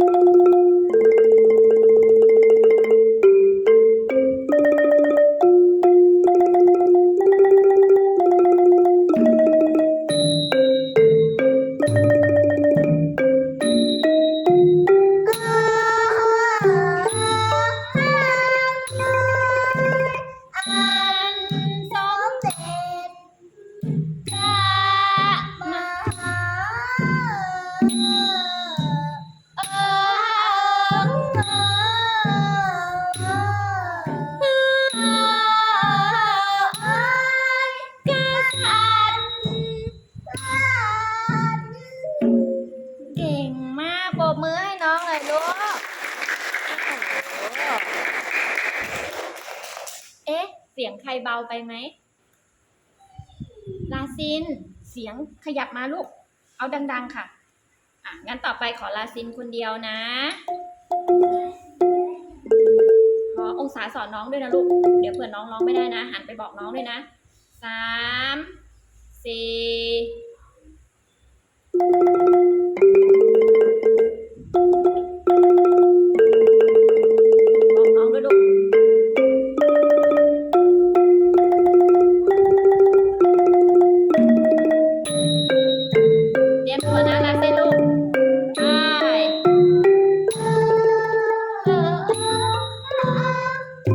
you. บมือให้น้องหน่อยลูก เอ๊ะ เสียงใครเบาไปไหม ลาซิน เสียงขยับมาลูก เอาดัง ๆ ค่ะ อะ งั้นต่อไปขอลาซินคนเดียวนะ ขอองศาสอนน้องด้วยนะลูก เดี๋ยวเผื่อน้องร้องไม่ได้นะ หันไปบอกน้องด้วยนะสาม น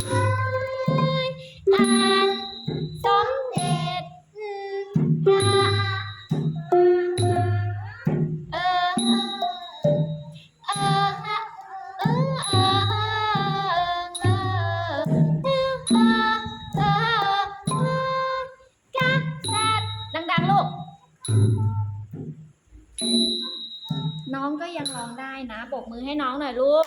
สมเด็จพระเออเออเออเออเออกักสัตดังๆลูกน้องก็ยังร้องได้นะปรบมือให้น้องหน่อยลูก